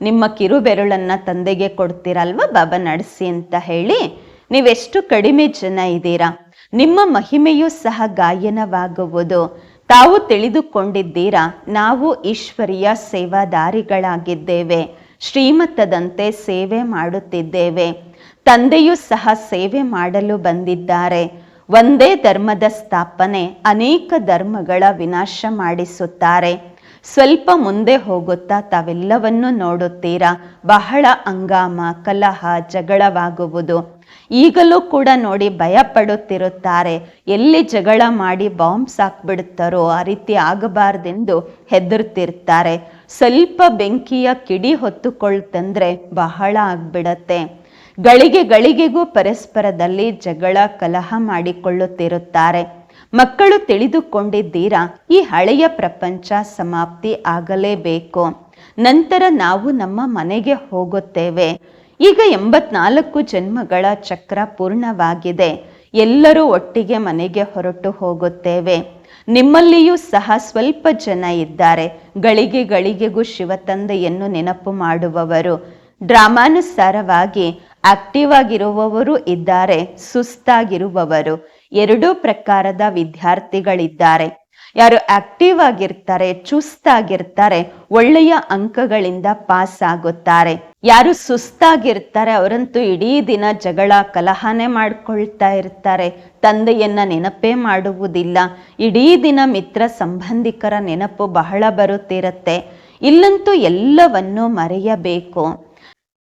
ನಿಮ್ಮ ಕಿರು ಬೆರಳನ್ನ ತಂದೆಗೆ ಕೊಡ್ತೀರಲ್ವಾ? ಬಾಬಾ ನಡೆಸಿ ಅಂತ ಹೇಳಿ ನೀವೆಷ್ಟು ಕಡಿಮೆ ಜನ ಇದ್ದೀರಾ? ನಿಮ್ಮ ಮಹಿಮೆಯೂ ಸಹ ಗಾಯನವಾಗುವುದು. ತಾವು ತಿಳಿದುಕೊಂಡಿದ್ದೀರಾ? ನಾವು ಈಶ್ವರಿಯ ಸೇವಾದಾರಿಗಳಾಗಿದ್ದೇವೆ. ಶ್ರೀಮತದಂತೆ ಸೇವೆ ಮಾಡುತ್ತಿದ್ದೇವೆ. ತಂದೆಯೂ ಸಹ ಸೇವೆ ಮಾಡಲು ಬಂದಿದ್ದಾರೆ. ಒಂದೇ ಧರ್ಮದ ಸ್ಥಾಪನೆ ಅನೇಕ ಧರ್ಮಗಳ ವಿನಾಶ ಮಾಡಿಸುತ್ತಾರೆ. ಸ್ವಲ್ಪ ಮುಂದೆ ಹೋಗುತ್ತಾ ತಾವೆಲ್ಲವನ್ನೂ ನೋಡುತ್ತೀರಾ? ಬಹಳ ಅಂಗಾಮ, ಕಲಹ, ಜಗಳವಾಗುವುದು. ಈಗಲೂ ಕೂಡ ನೋಡಿ ಭಯ ಪಡುತ್ತಿರುತ್ತಾರೆ ಎಲ್ಲಿ ಜಗಳ ಮಾಡಿ ಬಾಂಬ್ಸ್ ಹಾಕ್ಬಿಡುತ್ತಾರೋ ಆ ರೀತಿ ಆಗಬಾರ್ದೆಂದು ಹೆದರ್ತಿರ್ತಾರೆ. ಸ್ವಲ್ಪ ಬೆಂಕಿಯ ಕಿಡಿ ಹೊತ್ತುಕೊಳ್ತಂದ್ರೆ ಬಹಳ ಆಗ್ಬಿಡತ್ತೆ. ಗಳಿಗೆ ಗಳಿಗೆಗೂ ಪರಸ್ಪರದಲ್ಲಿ ಜಗಳ, ಕಲಹ ಮಾಡಿಕೊಳ್ಳುತ್ತಿರುತ್ತಾರೆ. ಮಕ್ಕಳು ತಿಳಿದುಕೊಂಡಿದ್ದೀರಾ? ಈ ಹಳೆಯ ಪ್ರಪಂಚ ಸಮಾಪ್ತಿ ಆಗಲೇಬೇಕು. ನಂತರ ನಾವು ನಮ್ಮ ಮನೆಗೆ ಹೋಗುತ್ತೇವೆ. ಈಗ ಎಂಬತ್ನಾಲ್ಕು ಜನ್ಮಗಳ ಚಕ್ರ ಪೂರ್ಣವಾಗಿದೆ. ಎಲ್ಲರೂ ಒಟ್ಟಿಗೆ ಮನೆಗೆ ಹೊರಟು ಹೋಗುತ್ತೇವೆ. ನಿಮ್ಮಲ್ಲಿಯೂ ಸಹ ಸ್ವಲ್ಪ ಜನ ಇದ್ದಾರೆ. ಗಳಿಗೆ ಗಳಿಗೆಗೂ ಶಿವತಂದೆಯನ್ನು ನೆನಪು ಮಾಡುವವರು. ಡ್ರಾಮಾನುಸಾರವಾಗಿ ಆಕ್ಟಿವ್ ಆಗಿರುವವರು ಇದ್ದಾರೆ, ಸುಸ್ತಾಗಿರುವವರು. ಎರಡೂ ಪ್ರಕಾರದ ವಿದ್ಯಾರ್ಥಿಗಳಿದ್ದಾರೆ. ಯಾರು ಆಕ್ಟಿವ್ ಆಗಿರ್ತಾರೆ, ಚುಸ್ತಾಗಿರ್ತಾರೆ, ಒಳ್ಳೆಯ ಅಂಕಗಳಿಂದ ಪಾಸ್ ಆಗುತ್ತಾರೆ. ಯಾರು ಸುಸ್ತಾಗಿರ್ತಾರೆ, ಅವರಂತೂ ಇಡೀ ದಿನ ಜಗಳ, ಕಲಹನೆ ಮಾಡ್ಕೊಳ್ತಾ ಇರ್ತಾರೆ. ತಂದೆಯನ್ನ ನೆನಪೇ ಮಾಡುವುದಿಲ್ಲ. ಇಡೀ ದಿನ ಮಿತ್ರ ಸಂಬಂಧಿಕರ ನೆನಪು ಬಹಳ ಬರುತ್ತಿರುತ್ತೆ. ಇಲ್ಲಂತೂ ಎಲ್ಲವನ್ನೂ ಮರೆಯಬೇಕು.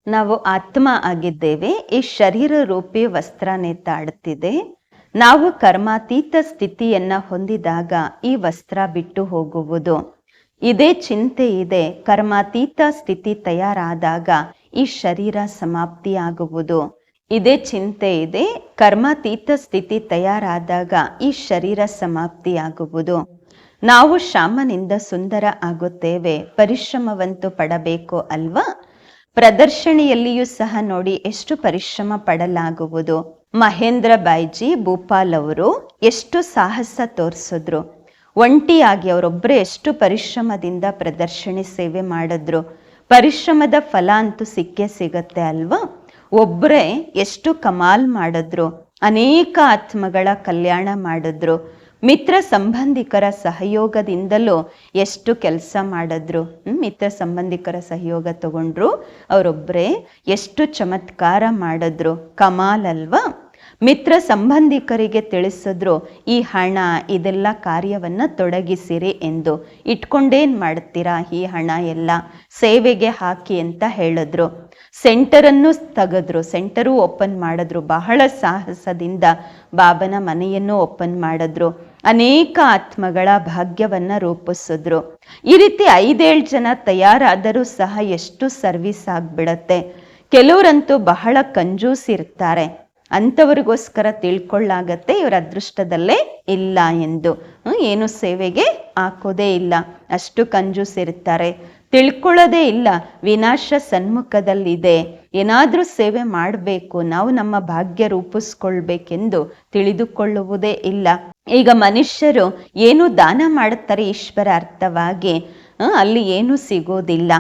ನಾವು ಆತ್ಮ ಆಗಿದ್ದೇವೆ, ಈ ಶರೀರ ರೂಪಿ ವಸ್ತ್ರ ನೇತಾಡುತ್ತಿದೆ ನಾವು ಕರ್ಮಾತೀತ ಸ್ಥಿತಿಯನ್ನ ಹೊಂದಿದಾಗ ಈ ವಸ್ತ್ರ ಬಿಟ್ಟು ಹೋಗುವುದು. ಇದೇ ಚಿಂತೆ ಇದೆ. ಕರ್ಮಾತೀತ ಸ್ಥಿತಿ ತಯಾರಾದಾಗ ಈ ಶರೀರ ಸಮಾಪ್ತಿಯಾಗುವುದು. ಇದೇ ಚಿಂತೆ ಇದೆ. ಕರ್ಮಾತೀತ ಸ್ಥಿತಿ ತಯಾರಾದಾಗ ಈ ಶರೀರ ಸಮಾಪ್ತಿಯಾಗುವುದು. ನಾವು ಶಾಮನಿಂದ ಸುಂದರ ಆಗುತ್ತೇವೆ. ಪರಿಶ್ರಮವಂತೂ ಪಡಬೇಕು ಅಲ್ವಾ? ಪ್ರದರ್ಶನೆಯಲ್ಲಿಯೂ ಸಹ ನೋಡಿ ಎಷ್ಟು ಪರಿಶ್ರಮ ಪಡಲಾಗುವುದು. ಮಹೇಂದ್ರ ಬಾಯ್ಜಿ ಭೂಪಾಲ್ ಅವರು ಎಷ್ಟು ಸಾಹಸ ತೋರಿಸಿದ್ರು. ಒಂಟಿಯಾಗಿ ಅವರೊಬ್ಬರೇ ಎಷ್ಟು ಪರಿಶ್ರಮದಿಂದ ಪ್ರದರ್ಶನ ಸೇವೆ ಮಾಡಿದ್ರು. ಪರಿಶ್ರಮದ ಫಲ ಅಂತೂ ಸಿಕ್ಕೇ ಸಿಗತ್ತೆ ಅಲ್ವಾ? ಒಬ್ಬರೇ ಎಷ್ಟು ಕಮಾಲ್ ಮಾಡಿದ್ರು. ಅನೇಕ ಆತ್ಮಗಳ ಕಲ್ಯಾಣ ಮಾಡಿದ್ರು. ಮಿತ್ರ ಸಂಬಂಧಿಕರ ಸಹಯೋಗದಿಂದಲೂ ಎಷ್ಟು ಕೆಲಸ ಮಾಡಿದ್ರು. ಮಿತ್ರ ಸಂಬಂಧಿಕರ ಸಹಯೋಗ ತಗೊಂಡ್ರು. ಅವರೊಬ್ಬರೇ ಎಷ್ಟು ಚಮತ್ಕಾರ ಮಾಡಿದ್ರು. ಕಮಾಲ್ ಅಲ್ವಾ? ಮಿತ್ರ ಸಂಬಂಧಿಕರಿಗೆ ತಿಳಿಸಿದ್ರು, ಈ ಹಣ, ಇದೆಲ್ಲ ಕಾರ್ಯವನ್ನ ತೊಡಗಿಸಿರಿ ಎಂದು. ಇಟ್ಕೊಂಡೇನ್ ಮಾಡ್ತೀರಾ ಈ ಹಣ ಎಲ್ಲ? ಸೇವೆಗೆ ಹಾಕಿ ಅಂತ ಹೇಳಿದ್ರು. ಸೆಂಟರನ್ನು ತೆಗೆದ್ರು. ಸೆಂಟರು ಓಪನ್ ಮಾಡಿದ್ರು. ಬಹಳ ಸಾಹಸದಿಂದ ಬಾಬನ ಮನೆಯನ್ನು ಓಪನ್ ಮಾಡಿದ್ರು. ಅನೇಕ ಆತ್ಮಗಳ ಭಾಗ್ಯವನ್ನ ರೂಪಿಸಿದ್ರು. ಈ ರೀತಿ ಐದೇಳು ಜನ ತಯಾರಾದರೂ ಸಹ ಎಷ್ಟು ಸರ್ವಿಸ್ ಆಗ್ಬಿಡತ್ತೆ. ಕೆಲವರಂತೂ ಬಹಳ ಕಂಜೂಸ್ ಇರ್ತಾರೆ. ಅಂಥವ್ರಿಗೋಸ್ಕರ ತಿಳ್ಕೊಳ್ಳಾಗತ್ತೆ, ಇವರ ಅದೃಷ್ಟದಲ್ಲೇ ಇಲ್ಲ ಎಂದು. ಏನು ಸೇವೆಗೆ ಹಾಕೋದೇ ಇಲ್ಲ. ಅಷ್ಟು ಕಂಜೂಸ್ ಇರ್ತಾರೆ. ತಿಳ್ಕೊಳ್ಳೋದೇ ಇಲ್ಲ. ವಿನಾಶ ಸನ್ಮುಖದಲ್ಲಿದೆ. ಏನಾದರೂ ಸೇವೆ ಮಾಡಬೇಕು. ನಾವು ನಮ್ಮ ಭಾಗ್ಯ ರೂಪಿಸ್ಕೊಳ್ಬೇಕೆಂದು ತಿಳಿದುಕೊಳ್ಳುವುದೇ ಇಲ್ಲ. ಈಗ ಮನುಷ್ಯರು ಏನು ದಾನ ಮಾಡುತ್ತಾರೆ ಈಶ್ವರ ಅರ್ಥವಾಗಿ? ಅಲ್ಲಿ ಏನೂ ಸಿಗೋದಿಲ್ಲ.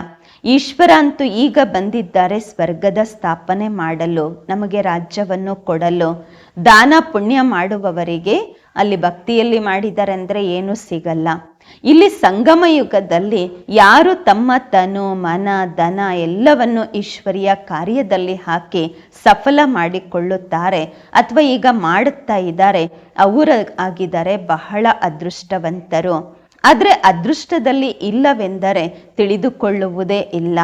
ಈಶ್ವರ ಅಂತೂ ಈಗ ಬಂದಿದ್ದಾರೆ ಸ್ವರ್ಗದ ಸ್ಥಾಪನೆ ಮಾಡಲು, ನಮಗೆ ರಾಜ್ಯವನ್ನು ಕೊಡಲು. ದಾನ ಪುಣ್ಯ ಮಾಡುವವರಿಗೆ ಅಲ್ಲಿ ಭಕ್ತಿಯಲ್ಲಿ ಮಾಡಿದ್ದಾರೆ ಅಂದರೆ ಏನೂ ಸಿಗಲ್ಲ. ಇಲ್ಲಿ ಸಂಗಮ ಯುಗದಲ್ಲಿ ಯಾರು ತಮ್ಮ ತನು, ಮನ ದನ ಎಲ್ಲವನ್ನು ಈಶ್ವರಿಯ ಕಾರ್ಯದಲ್ಲಿ ಹಾಕಿ ಸಫಲ ಮಾಡಿಕೊಳ್ಳುತ್ತಾರೆ ಅಥವಾ ಈಗ ಮಾಡುತ್ತಾ ಇದ್ದಾರೆ, ಅವರ ಆಗಿದ್ದಾರೆ ಬಹಳ ಅದೃಷ್ಟವಂತರು. ಆದರೆ ಅದೃಷ್ಟದಲ್ಲಿ ಇಲ್ಲವೆಂದರೆ ತಿಳಿದುಕೊಳ್ಳುವುದೇ ಇಲ್ಲ.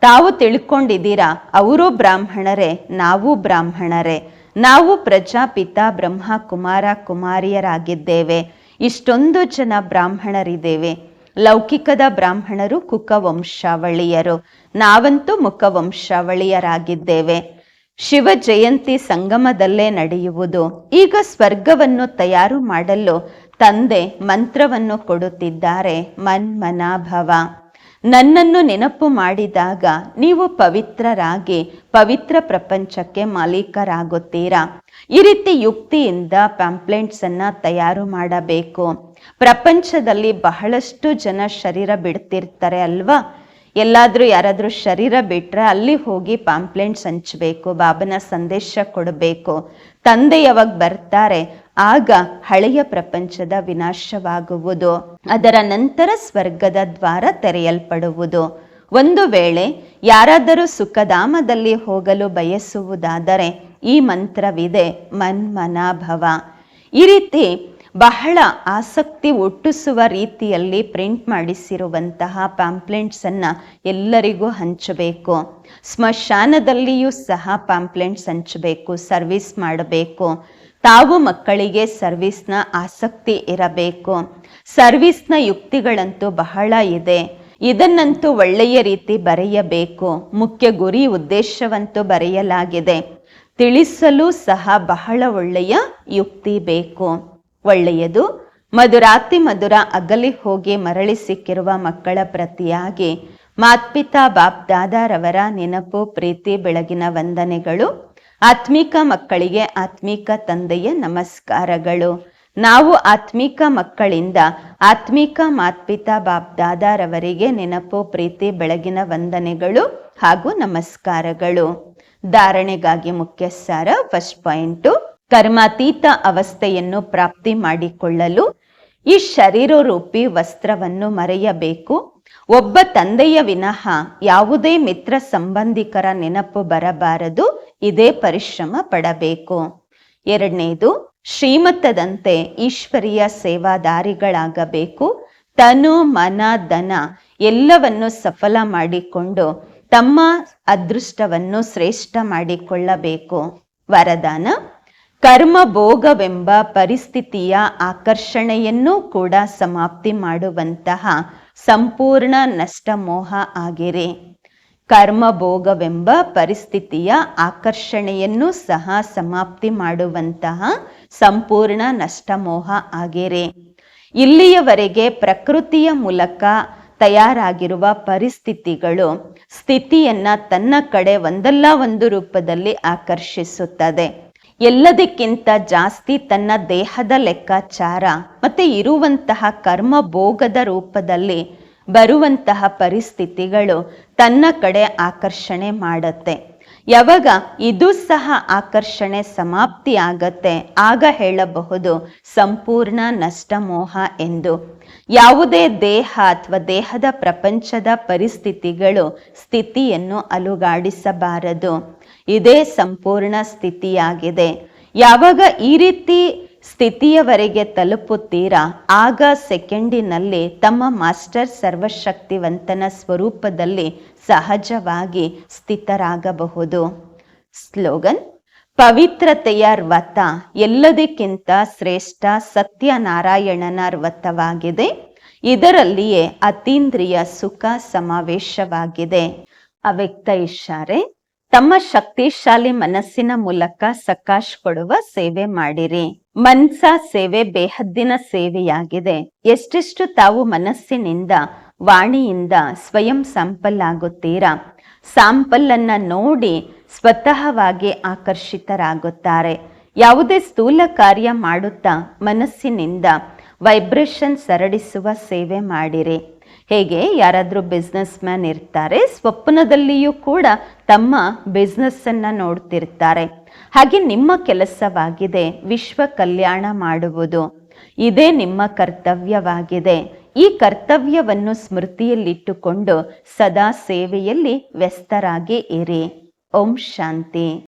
ತಾವು ತಿಳ್ಕೊಂಡಿದ್ದೀರಾ, ಅವರು ಬ್ರಾಹ್ಮಣರೇ, ನಾವು ಬ್ರಾಹ್ಮಣರೇ. ನಾವು ಪ್ರಜಾಪಿತ ಬ್ರಹ್ಮ ಕುಮಾರ ಕುಮಾರಿಯರಾಗಿದ್ದೇವೆ. ಇಷ್ಟೊಂದು ಜನ ಬ್ರಾಹ್ಮಣರಿದ್ದೇವೆ. ಲೌಕಿಕದ ಬ್ರಾಹ್ಮಣರು ಕುಕ ವಂಶಾವಳಿಯರು ನಾವಂತೂ ಮುಖ ವಂಶಾವಳಿಯರಾಗಿದ್ದೇವೆ ಶಿವ ಜಯಂತಿ ಸಂಗಮದಲ್ಲೇ ನಡೆಯುವುದು. ಈಗ ಸ್ವರ್ಗವನ್ನು ತಯಾರು ಮಾಡಲು ತಂದೆ ಮಂತ್ರವನ್ನು ಕೊಡುತ್ತಿದ್ದಾರೆ, ಮನ್ಮನಾಭವ. ನನ್ನನ್ನು ನೆನಪು ಮಾಡಿದಾಗ ನೀವು ಪವಿತ್ರರಾಗಿ, ಪವಿತ್ರ ಪ್ರಪಂಚಕ್ಕೆ ಮಾಲೀಕರಾಗುತ್ತೀರಾ. ಈ ರೀತಿ ಯುಕ್ತಿಯಿಂದ ಪ್ಯಾಂಪ್ಲೆಂಟ್ಸ್ ಅನ್ನ ತಯಾರು ಮಾಡಬೇಕು. ಪ್ರಪಂಚದಲ್ಲಿ ಬಹಳಷ್ಟು ಜನ ಶರೀರ ಬಿಡ್ತಿರ್ತಾರೆ ಅಲ್ವಾ? ಎಲ್ಲಾದ್ರೂ ಯಾರಾದ್ರೂ ಶರೀರ ಬಿಟ್ರೆ ಅಲ್ಲಿ ಹೋಗಿ ಪಾಂಪ್ಲೆಂಟ್ಸ್ ಹಂಚಬೇಕು, ಬಾಬನ ಸಂದೇಶ ಕೊಡಬೇಕು. ತಂದೆ ಯಾವಾಗ ಬರ್ತಾರೆ ಆಗ ಹಳೆಯ ಪ್ರಪಂಚದ ವಿನಾಶವಾಗುವುದು. ಅದರ ನಂತರ ಸ್ವರ್ಗದ ದ್ವಾರ ತೆರೆಯಲ್ಪಡುವುದು. ಒಂದು ವೇಳೆ ಯಾರಾದರೂ ಸುಖಧಾಮದಲ್ಲಿ ಹೋಗಲು ಬಯಸುವುದಾದರೆ ಈ ಮಂತ್ರವಿದೆ ಮನ್ಮನಾಭವ. ಈ ರೀತಿ ಬಹಳ ಆಸಕ್ತಿ ಹುಟ್ಟಿಸುವ ರೀತಿಯಲ್ಲಿ ಪ್ರಿಂಟ್ ಮಾಡಿಸಿರುವಂತಹ ಪ್ಯಾಂಪ್ಲೆಂಟ್ಸನ್ನು ಎಲ್ಲರಿಗೂ ಹಂಚಬೇಕು. ಸ್ಮಶಾನದಲ್ಲಿಯೂ ಸಹ ಪ್ಯಾಂಪ್ಲೆಂಟ್ಸ್ ಹಂಚಬೇಕು, ಸರ್ವಿಸ್ ಮಾಡಬೇಕು. ತಾವು ಮಕ್ಕಳಿಗೆ ಸರ್ವಿಸ್ನ ಆಸಕ್ತಿ ಇರಬೇಕು. ಸರ್ವಿಸ್ನ ಯುಕ್ತಿಗಳಂತೂ ಬಹಳ ಇದೆ. ಇದನ್ನಂತೂ ಒಳ್ಳೆಯ ರೀತಿ ಬರೆಯಬೇಕು. ಮುಖ್ಯ ಗುರಿ ಉದ್ದೇಶವಂತೂ ಬರೆಯಲಾಗಿದೆ. ತಿಳಿಸಲು ಸಹ ಬಹಳ ಒಳ್ಳೆಯ ಯುಕ್ತಿ ಬೇಕು. ಒಳ್ಳೆಯದು, ಮಧುರಾತಿ ಮಧುರ ಅಗಲಿ ಹೋಗಿ ಮರಳಿ ಸಿಕ್ಕಿರುವ ಮಕ್ಕಳ ಪ್ರತಿಯಾಗಿ ಮಾತ್ಪಿತಾ ಬಾಪ್ ದಾದಾರವರ ನೆನಪು, ಪ್ರೀತಿ, ಬೆಳಗಿನ ವಂದನೆಗಳು ಆತ್ಮಿಕ ಮಕ್ಕಳಿಗೆ ಆತ್ಮಿಕ ತಂದೆಯ ನಮಸ್ಕಾರಗಳು. ನಾವು ಆತ್ಮಿಕ ಮಕ್ಕಳಿಂದ ಆತ್ಮಿಕ ಮಾತ್ಪಿತಾ ಬಾಪ್ ದಾದಾರವರಿಗೆ ನೆನಪು, ಪ್ರೀತಿ, ಬೆಳಗಿನ ವಂದನೆಗಳು ಹಾಗೂ ನಮಸ್ಕಾರಗಳು. ಧಾರಣೆಗಾಗಿ ಮುಖ್ಯ ಸಾರ ಫಸ್ಟ್ ಪಾಯಿಂಟು, ಕರ್ಮಾತೀತ ಅವಸ್ಥೆಯನ್ನು ಪ್ರಾಪ್ತಿ ಮಾಡಿಕೊಳ್ಳಲು ಈ ಶರೀರ ರೂಪಿ ವಸ್ತ್ರವನ್ನು ಮರೆಯಬೇಕು. ಒಬ್ಬ ತಂದೆಯ ವಿನಃ ಯಾವುದೇ ಮಿತ್ರ ಸಂಬಂಧಿಕರ ನೆನಪು ಬರಬಾರದು, ಇದೇ ಪರಿಶ್ರಮ ಪಡಬೇಕು. ಎರಡನೇದು ಶ್ರೀಮತದಂತೆ ಈಶ್ವರಿಯ ಸೇವಾದಾರಿಗಳಾಗಬೇಕು. ತನು, ಮನ, ಧನ ಎಲ್ಲವನ್ನು ಸಫಲ ಮಾಡಿಕೊಂಡು ತಮ್ಮ ಅದೃಷ್ಟವನ್ನು ಶ್ರೇಷ್ಠ ಮಾಡಿಕೊಳ್ಳಬೇಕು. ವರದಾನ, ಕರ್ಮ ಭೋಗವೆಂಬ ಪರಿಸ್ಥಿತಿಯ ಆಕರ್ಷಣೆಯನ್ನು ಕೂಡ ಸಮಾಪ್ತಿ ಮಾಡುವಂತಹ ಸಂಪೂರ್ಣ ನಷ್ಟಮೋಹ ಆಗಿರಿ. ಕರ್ಮ ಭೋಗವೆಂಬ ಪರಿಸ್ಥಿತಿಯ ಆಕರ್ಷಣೆಯನ್ನು ಸಹ ಸಮಾಪ್ತಿ ಮಾಡುವಂತಹ ಸಂಪೂರ್ಣ ನಷ್ಟಮೋಹ ಆಗಿರಿ. ಇಲ್ಲಿಯವರೆಗೆ ಪ್ರಕೃತಿಯ ಮೂಲಕ ತಯಾರಾಗಿರುವ ಪರಿಸ್ಥಿತಿಗಳು ಸ್ಥಿತಿಯನ್ನ ತನ್ನ ಕಡೆ ಒಂದಲ್ಲ ಒಂದು ರೂಪದಲ್ಲಿ ಆಕರ್ಷಿಸುತ್ತದೆ. ಎಲ್ಲದಕ್ಕಿಂತ ಜಾಸ್ತಿ ತನ್ನ ದೇಹದ ಲೆಕ್ಕಾಚಾರ ಮತ್ತೆ ಇರುವಂತಹ ಕರ್ಮ ಭೋಗದ ರೂಪದಲ್ಲಿ ಬರುವಂತಹ ಪರಿಸ್ಥಿತಿಗಳು ತನ್ನ ಕಡೆ ಆಕರ್ಷಣೆ ಮಾಡುತ್ತೆ. ಯಾವಾಗ ಇದು ಸಹ ಆಕರ್ಷಣೆ ಸಮಾಪ್ತಿ ಆಗತ್ತೆ, ಆಗ ಹೇಳಬಹುದು ಸಂಪೂರ್ಣ ನಷ್ಟಮೋಹ ಎಂದು. ಯಾವುದೇ ದೇಹ ಅಥವಾ ದೇಹದ ಪ್ರಪಂಚದ ಪರಿಸ್ಥಿತಿಗಳು ಸ್ಥಿತಿಯನ್ನು ಅಲುಗಾಡಿಸಬಾರದು. ಇದೇ ಸಂಪೂರ್ಣ ಸ್ಥಿತಿಯಾಗಿದೆ. ಯಾವಾಗ ಈ ರೀತಿ ಸ್ಥಿತಿಯವರೆಗೆ ತಲುಪುತ್ತೀರಾ? ಆಗ ಸೆಕೆಂಡಿನಲ್ಲಿ ತಮ್ಮ ಮಾಸ್ಟರ್ ಸರ್ವಶಕ್ತಿವಂತನ ಸ್ವರೂಪದಲ್ಲಿ ಸಹಜವಾಗಿ ಸ್ಥಿತರಾಗಬಹುದು. ಸ್ಲೋಗನ್, ಪವಿತ್ರತೆಯ ವ್ರತ ಎಲ್ಲದಕ್ಕಿಂತ ಶ್ರೇಷ್ಠ ಸತ್ಯನಾರಾಯಣನ ವ್ರತವಾಗಿದೆ. ಇದರಲ್ಲಿಯೇ ಅತೀಂದ್ರಿಯ ಸುಖ ಸಮಾವೇಶವಾಗಿದೆ. ಅವ್ಯಕ್ತ ಇಶಾರೆ ತಮ್ಮ ಶಕ್ತಿಶಾಲಿ ಮನಸ್ಸಿನ ಮೂಲಕ ಸಕಾಶ್ ಕೊಡುವ ಸೇವೆ ಮಾಡಿರಿ. ಮನ್ಸ ಸೇವೆ ಬೇಹದ್ದಿನ ಸೇವೆಯಾಗಿದೆ. ಎಷ್ಟೆಷ್ಟು ತಾವು ಮನಸ್ಸಿನಿಂದ, ವಾಣಿಯಿಂದ ಸ್ವಯಂ ಸಂಪಲ್ಲಾಗುತ್ತೀರಾ? ಸಾಂಪಲ್ಲನ್ನ ನೋಡಿ ಸ್ವತಃವಾಗಿ ಆಕರ್ಷಿತರಾಗುತ್ತಾರೆ. ಯಾವುದೇ ಸ್ಥೂಲ ಕಾರ್ಯ ಮಾಡುತ್ತಾ ಮನಸ್ಸಿನಿಂದ ವೈಬ್ರೇಷನ್ ಸರಡಿಸುವ ಸೇವೆ ಮಾಡಿರಿ. ಹೇಗೆ ಯಾರಾದರೂ ಬಿಸ್ನೆಸ್ ಮ್ಯಾನ್ ಇರ್ತಾರೆ, ಸ್ವಪ್ನದಲ್ಲಿಯೂ ಕೂಡ ತಮ್ಮ ಬಿಸ್ನೆಸ್ಸನ್ನು ನೋಡ್ತಿರ್ತಾರೆ. ಹಾಗೆ ನಿಮ್ಮ ಕೆಲಸವಾಗಿದೆ, ವಿಶ್ವ ಕಲ್ಯಾಣ ಮಾಡುವುದು. ಇದೇ ನಿಮ್ಮ ಕರ್ತವ್ಯವಾಗಿದೆ. ಈ ಕರ್ತವ್ಯವನ್ನು ಸ್ಮೃತಿಯಲ್ಲಿಟ್ಟುಕೊಂಡು ಸದಾ ಸೇವೆಯಲ್ಲಿ ವ್ಯಸ್ತರಾಗಿ ಇರಿ. ಓಂ ಶಾಂತಿ.